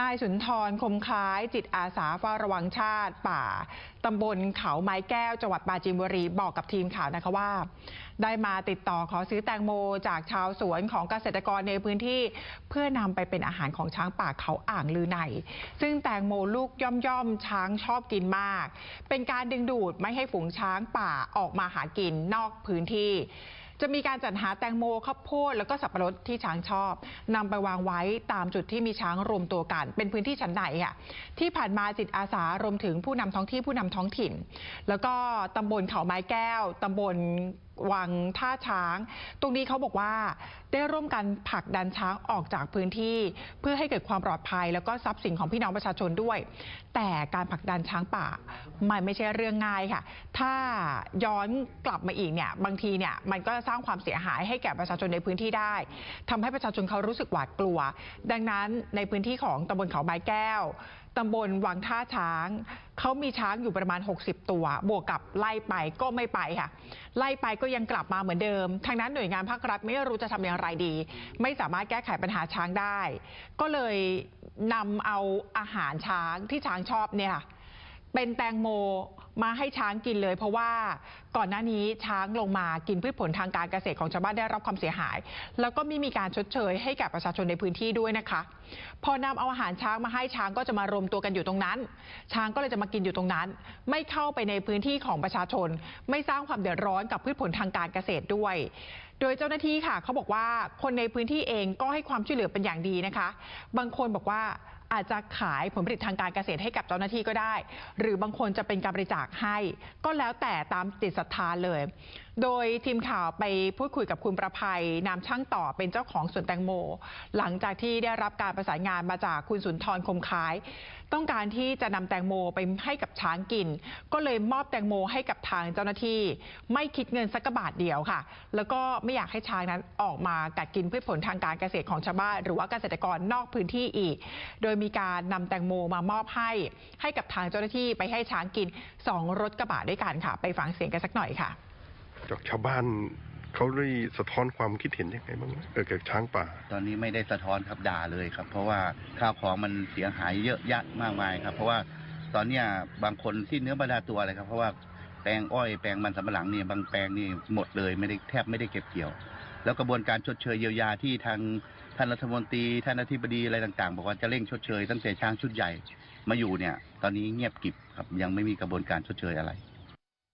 นายสุนทรคมคล้ายจิตอาสาเฝ้าระวังชาติป่าตำบลเขาไม้แก้วจังหวัดปราจีนบุรีบอกกับทีมข่าวนะคะว่า ได้มาติดต่อขอซื้อแตงโมจากชาวสวนของเกษตรกรในพื้นที่ เพื่อนำไปเป็นอาหารของช้างป่าเขาอ่างลือใน ซึ่งแตงโมลูกย่อมย่อมๆช้างชอบกินมาก เป็นการดึงดูดไม่ให้ฝูงช้างป่าออกมาหากินนอกพื้นที่ จะมีการจัดหาแตงโมข้าวโพดแล้วก็สับปะรดที่ช้างชอบนำไปวางไว้ตามจุดที่มีช้างรวมตัวกัน เป็นพื้นที่ชั้นไหนค่ะที่ผ่านมาจิตอาสารวมถึงผู้นำท้องที่ผู้นำท้องถิ่น แล้วก็ตำบลเขาไม้แก้วตำบล วังท่าช้าง ตรงนี้เขาบอกว่าได้ร่วมกันผลักดันช้างออกจากพื้นที่ เพื่อให้เกิดความปลอดภัย แล้วก็ทรัพย์สินของพี่น้องประชาชนด้วย แต่การผลักดันช้างป่ามันไม่ใช่เรื่องง่ายค่ะ ถ้าย้อนกลับมาอีกเนี่ยบางทีเนี่ยมันก็สร้างความเสียหายให้แก่ประชาชนในพื้นที่ได้ทำให้ประชาชนเขารู้สึกหวาดกลัว ดังนั้นในพื้นที่ของตำบลเขาไม้แก้วตำบลวังท่าช้าง เขามีช้างอยู่ประมาณ 60 ตัว บวกกับไล่ไปก็ไม่ไปค่ะ ไล่ไปก็ยังกลับมาเหมือนเดิม ทางนั้นหน่วยงานภาครัฐไม่รู้จะทำอย่างไรดี ไม่สามารถแก้ไขปัญหาช้างได้ ก็เลยนำเอาอาหารช้างที่ช้างชอบเนี่ยค่ะ เป็นแตงโมมาให้ช้างกินเลย เพราะว่าก่อนหน้านี้ช้างลงมากินพืชผลทางการเกษตรของชาวบ้านได้รับความเสียหาย แล้วก็ไม่มีการชดเชยให้กับประชาชนในพื้นที่ด้วยนะคะ พอนำเอาอาหารช้างมาให้ช้างก็จะมารวมตัวกันอยู่ตรงนั้น ช้างก็เลยจะมากินอยู่ตรงนั้น ไม่เข้าไปในพื้นที่ของประชาชน ไม่สร้างความเดือดร้อนกับพืชผลทางการเกษตรด้วย โดยเจ้าหน้าที่ค่ะเขาบอกว่าคนในพื้นที่เองก็ให้ความช่วยเหลือเป็นอย่างดีนะคะ บางคนบอกว่า อาจจะขายผลผลิตทางการเกษตรให้กับเจ้าหน้าที่ก็ได้ หรือบางคนจะเป็นการบริจาคให้ ก็แล้วแต่ตามจิตศรัทธาเลย โดยทีมข่าวไปพูดคุยกับคุณประภัยนามช่างต่อเป็นเจ้าของสวนแตงโม หลังจากที่ได้รับการประสานงานมาจากคุณสุนทรคมคาย ต้องการที่จะนำแตงโมไปให้กับช้างกิน ก็เลยมอบแตงโมให้กับทางเจ้าหน้าที่ ไม่คิดเงินสักบาทเดียวค่ะ แล้วก็ไม่อยากให้ช้างนั้นออกมากัดกินพืชผลทางการเกษตรของชาวบ้านหรือว่าเกษตรกรนอกพื้นที่อีก โดยมีการนำแตงโมมามอบให้ให้กับทางเจ้าหน้าที่ไปให้ช้างกินสองรถกระบะด้วยกันค่ะ ไปฟังเสียงกันสักหน่อยค่ะ จากชาวบ้านเขาได้สะท้อนความคิดเห็นยังไงบ้างเกี่ยวกับช้างป่า ตอนนี้ไม่ได้สะท้อนครับด่าเลยครับ เพราะว่าข้าวของมันเสียหายเยอะแยะมากมายครับ เพราะว่าตอนเนี้ยบางคนที่เนื้อบรรดาตัวเลยครับ เพราะว่าแปลงอ้อยแปลงมันสำปะหลังเนี่ยบางแปลงนี่หมดเลยไม่ได้แทบไม่ได้เก็บเกี่ยว แล้วกระบวนการชดเชยเยียวยาที่ทางท่านรัฐมนตรีท่านอธิบดีอะไรต่างๆ บอกว่าจะเร่งชดเชยตั้งแต่ช้างชุดใหญ่มาอยู่เนี่ย ตอนนี้เงียบกิบครับยังไม่มีกระบวนการชดเชยอะไร